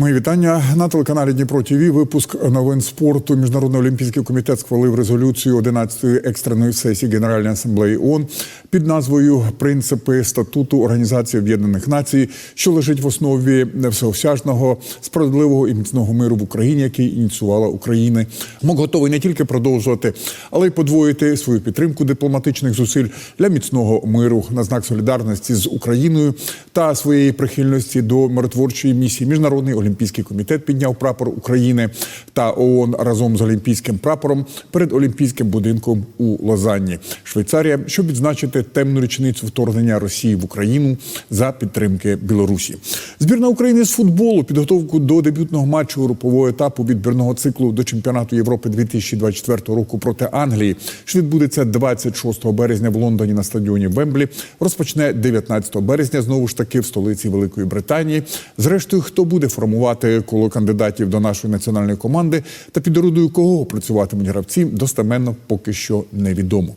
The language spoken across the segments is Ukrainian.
Мої вітання на телеканалі Дніпро ТВ. Випуск новин спорту. Міжнародний олімпійський комітет схвалив резолюцію 11-ї екстреної сесії Генеральної асамблеї ООН під назвою Принципи статуту Організації Об'єднаних Націй, що лежить в основі всеосяжного, справедливого і міцного миру в Україні, який ініціювала Україна. МОК готовий не тільки продовжувати, але й подвоїти свою підтримку дипломатичних зусиль для міцного миру на знак солідарності з Україною та своєї прихильності до миротворчої місії Міжнародний олімпійський комітет підняв прапор України та ООН разом з олімпійським прапором перед олімпійським будинком у Лозанні, Швейцарія, щоб відзначити темну річницю вторгнення Росії в Україну за підтримки Білорусі. Збірна України з футболу підготовку до дебютного матчу групового етапу відбірного циклу до чемпіонату Європи 2024 року проти Англії, що відбудеться 26 березня в Лондоні на стадіоні Вемблі. Розпочне 19 березня знову ж таки в столиці Великої Британії. Зрештою, хто буде формувати коло кандидатів до нашої національної команди та під орудою кого працюватимуть гравці, достеменно поки що невідомо.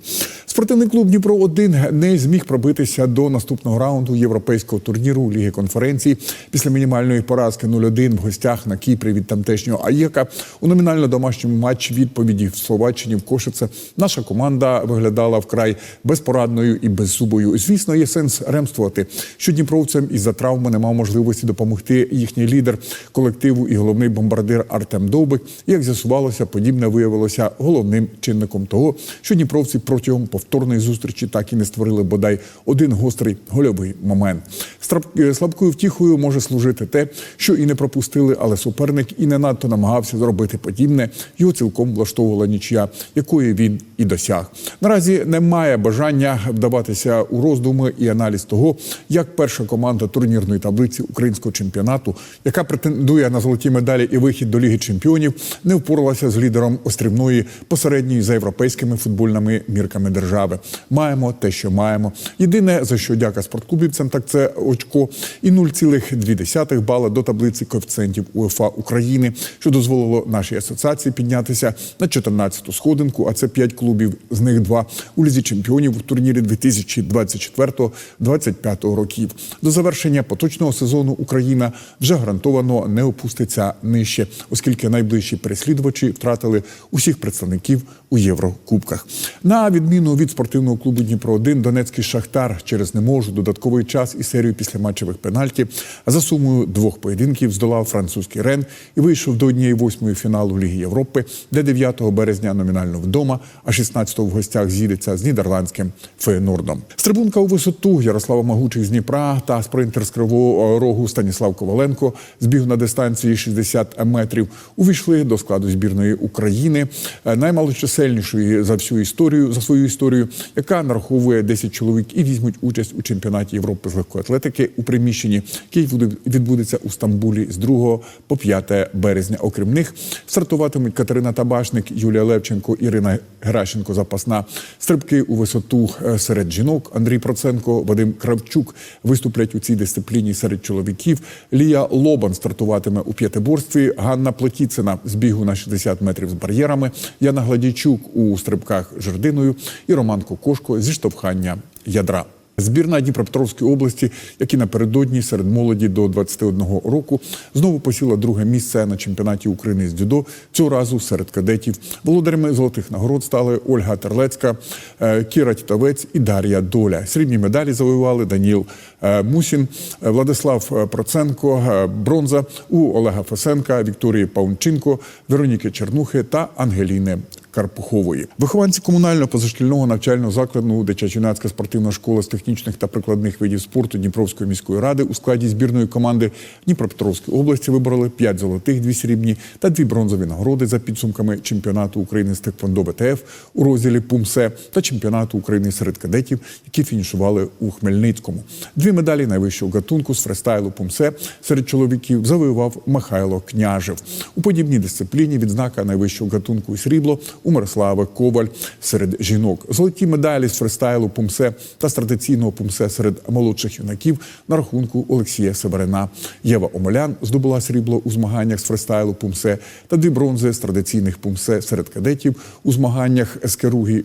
Спортивний клуб Дніпро 1 не зміг пробитися до наступного раунду європейського турніру Ліги конференцій після мінімальної поразки 0-1 в гостях на Кіпрі від тамтешнього АЄКа у номінально домашньому матчі відповіді в Словаччині в Кошице. Наша команда виглядала вкрай безпорадною і беззубою. Звісно, є сенс ремствувати, що дніпровцям із-за травми не мав можливості допомогти їхній лідер колективу і головний бомбардир Артем Довбик. Як з'ясувалося, подібне виявилося головним чинником того, що дніпровці протягом повторної зустрічі так і не створили бодай один гострий гольовий момент. Страб- Слабкою втіхою може служити те, що і не пропустили, але суперник і не надто намагався зробити подібне. Його цілком влаштовувала нічия, якої він і досяг. Наразі немає бажання вдаватися у роздуми і аналіз того, як перша команда турнірної таблиці українського чемпіонату, яка претендує на золоті медалі і вихід до Ліги Чемпіонів, не впоралася з лідером острівної посередньої за європейськими футбольними мірками держави. Маємо те, що маємо. Єдине за що дяка спортклубівцям, так це очко і 0,2 бала до таблиці коефіцієнтів УЄФА України, що дозволило нашій асоціації піднятися на 14-ту сходинку. А це 5 клубів, з них два у лізі чемпіонів у турнірі 2024-2025 років. До завершення поточного сезону Україна вже гарантовано не опуститься нижче, оскільки найближчі переслідувачі втратили усіх представників у Єврокубках. На відміну від спортивного клубу Дніпро 1 Донецький Шахтар через не можу додатковий час і серію післяматчевих пенальтів за сумою двох поєдинків здолав французький Рен і вийшов до однієї восьмої фіналу Ліги Європи, де 9 березня номінально вдома, а 16-го в гостях з'їдеться з нідерландським Феєнордом. Стрибунка у висоту Ярослава Магучих з Дніпра та спринтер з Кривого Рогу Станіслав Коваленко збіг на дистанції 60 метрів. Увійшли до складу збірної України е, наймалочисельнішої за всю історію за свою історію, яка нараховує 10 чоловік і візьмуть участь у чемпіонаті Європи з легкої атлетики у приміщенні, який відбудеться у Стамбулі з 2 по 5 березня. Окрім них стартуватимуть Катерина Табашник, Юлія Левченко, Ірина Геращенко, запасна стрибки у висоту е, серед жінок. Андрій Проценко, Вадим Кравчук виступлять у цій дисципліні серед чоловіків. Лія Лобан стартуватиме у п'ятиборстві. Ганна Плотіцина з бігу на 60 метрів з бар'єрами. Яна Гладійчук у стрибках жердиною і Роман Кокошко зі штовхання ядра. Збірна Дніпропетровської області, які напередодні серед молоді до 21 року знову посіла друге місце на чемпіонаті України з дзюдо. Цього разу серед кадетів. Володарями золотих нагород стали Ольга Терлецька, е, Кіра Тітовець і Дар'я Доля. Срібні медалі завоювали Даніл е, Мусін, е, Владислав Проценко, бронза у Олега Фесенка, Вікторії Паунченко, Вероніки Чернухи та Ангеліни Карпухової. Вихованці комунального позашкільного навчального закладу дитячо-юнацька спортивна школа з технічних та прикладних видів спорту Дніпровської міської ради у складі збірної команди Дніпропетровської області вибороли 5 золотих, 2 срібні та 2 бронзові нагороди за підсумками чемпіонату України з Теквондо БТФ у розділі Пумсе та чемпіонату України серед кадетів, які фінішували у Хмельницькому. Дві медалі найвищого гатунку з фристайлу Пумсе серед чоловіків завоював Михайло Княжев. У подібній дисципліні відзнака найвищого гатунку срібло у Мирослави Коваль серед жінок. Золоті медалі з фристайлу пумсе та з традиційного пумсе серед молодших юнаків на рахунку Олексія Северина. Єва Омелян здобула срібло у змаганнях з фристайлу пумсе та дві бронзи з традиційних пумсе серед кадетів у змаганнях з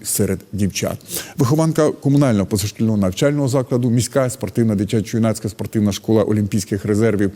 серед дівчат. Вихованка комунального позашкільного навчального закладу, міська спортивна дитячо-юнацька спортивна школа олімпійських резервів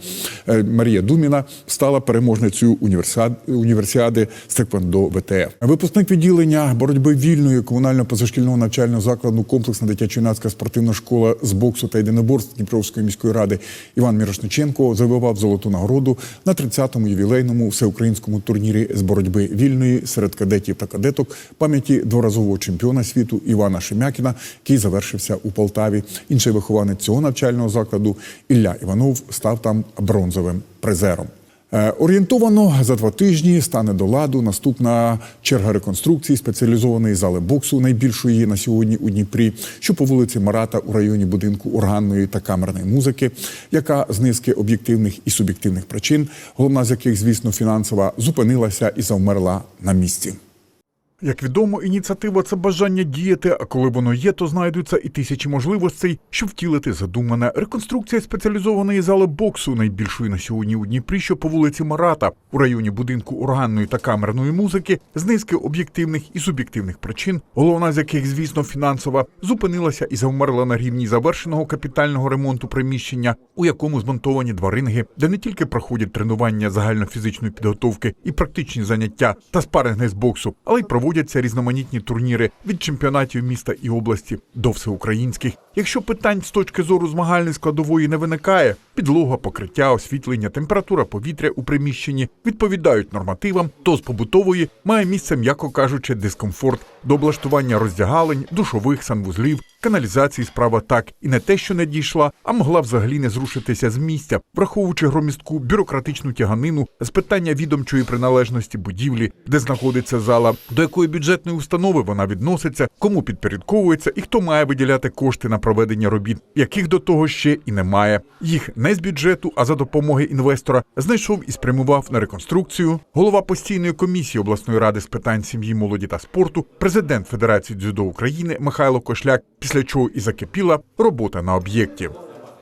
е, Марія Думіна стала переможницею універсіад- універсіади з Теквондо ВТФ. Випускник відділення боротьби вільної комунального позашкільного навчального закладу комплексна дитячо-юнацька спортивна школа з боксу та єдиноборств Дніпровської міської ради Іван Мірошниченко завоював золоту нагороду на 30-му ювілейному всеукраїнському турнірі з боротьби вільної серед кадетів та кадеток пам'яті дворазового чемпіона світу Івана Шемякіна, який завершився у Полтаві. Інший вихованець цього навчального закладу Ілля Іванов став там бронзовим призером. Е, Орієнтовано за два тижні стане до ладу наступна черга реконструкції спеціалізованої зали боксу, найбільшої на сьогодні у Дніпрі, що по вулиці Марата у районі будинку органної та камерної музики, яка з низки об'єктивних і суб'єктивних причин, головна з яких, звісно, фінансова, зупинилася і завмерла на місці. Як відомо, ініціатива це бажання діяти, а коли воно є, то знайдуться і тисячі можливостей, щоб втілити задумане. Реконструкція спеціалізованої зали боксу, найбільшої на сьогодні у Дніпрі, що по вулиці Марата, у районі будинку органної та камерної музики, з низки об'єктивних і суб'єктивних причин, головна з яких, звісно, фінансова, зупинилася і завмерла на рівні завершеного капітального ремонту приміщення, у якому змонтовані два ринги, де не тільки проходять тренування загальнофізичної підготовки і практичні заняття та спаринги з боксу, але й проводяться різноманітні турніри від чемпіонатів міста і області до всеукраїнських. Якщо питань з точки зору змагальної складової не виникає, підлога, покриття, освітлення, температура повітря у приміщенні відповідають нормативам, то з побутової має місце, м'яко кажучи, дискомфорт. До облаштування роздягалень, душових санвузлів, каналізації справа так і не те, що не дійшла, а могла взагалі не зрушитися з місця, враховуючи громістку бюрократичну тяганину з питання відомчої приналежності будівлі, де знаходиться зала, до якої бюджетної установи вона відноситься, кому підпорядковується і хто має виділяти кошти на проведення робіт, яких до того ще і немає. Їх не з бюджету, а за допомоги інвестора знайшов і спрямував на реконструкцію. Голова постійної комісії обласної ради з питань сім'ї, молоді та спорту, президент Федерації дзюдо України Михайло Кошляк, після чого і закипіла робота на об'єкті.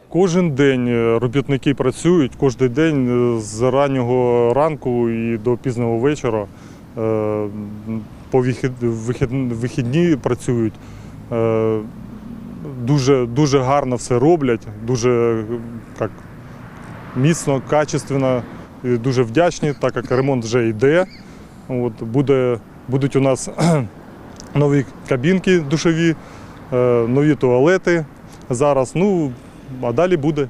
Кожен день е, робітники працюють, кожен день е, з раннього ранку і до пізнього вечора. Е, По вихід, вихід, вихідні працюють. Дуже, дуже гарно все роблять, дуже як, міцно, качественно, і дуже вдячні, так як ремонт вже йде. От, буде, будуть у нас нові кабінки душові, е, нові туалети зараз. Ну, а далі буде.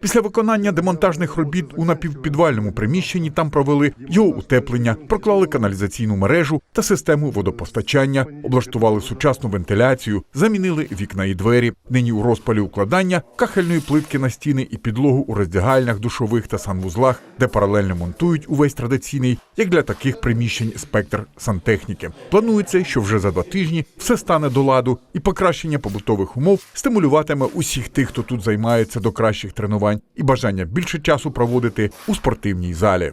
Після виконання демонтажних робіт у напівпідвальному приміщенні там провели його утеплення, проклали каналізаційну мережу та систему водопостачання, облаштували сучасну вентиляцію, замінили вікна і двері. Нині у розпалі укладання кахельної плитки на стіни і підлогу у роздягальнях, душових та санвузлах, де паралельно монтують увесь традиційний, як для таких приміщень, спектр сантехніки. Планується, що вже за два тижні все стане до ладу, і покращення побутових умов стимулюватиме усіх тих, хто тут займається до кращих тренувань і бажання більше часу проводити у спортивній залі.